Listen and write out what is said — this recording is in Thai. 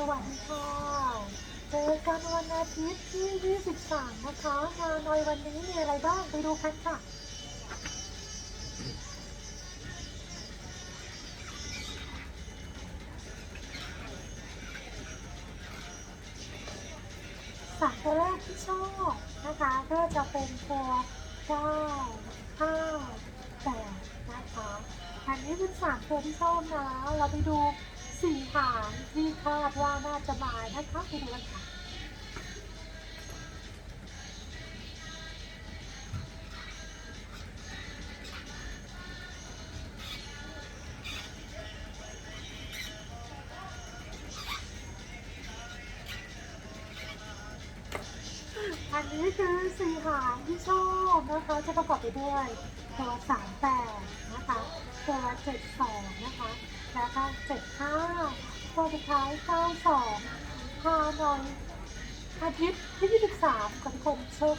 สวัสดีค่ะ เจอกันวันอาทิตย์ที่ 23 นะคะ งานในวันนี้มีอะไรบ้างไปดูกันค่ะสามตัวแรกที่ชอบนะคะ ก็จะเป็นตัวเก้าห้าแปดนะคะ อันนี้เป็นสามตัวที่ชอบนะ เราไปดู สี่หางที่คาดว่าน่าจะมานะคะไปดูกันค่ะอันนี้คือสี่หางที่ชอบนะคะ จะประกอบไปด้วยตัวสามแปดนะคะ ตัวเจ็ดสองนะคะ แล้วก็เจ็ดห้าตัวสุดท้ายเก้าสองฮานอยอาทิตย์ที่23กับทุกคนโชค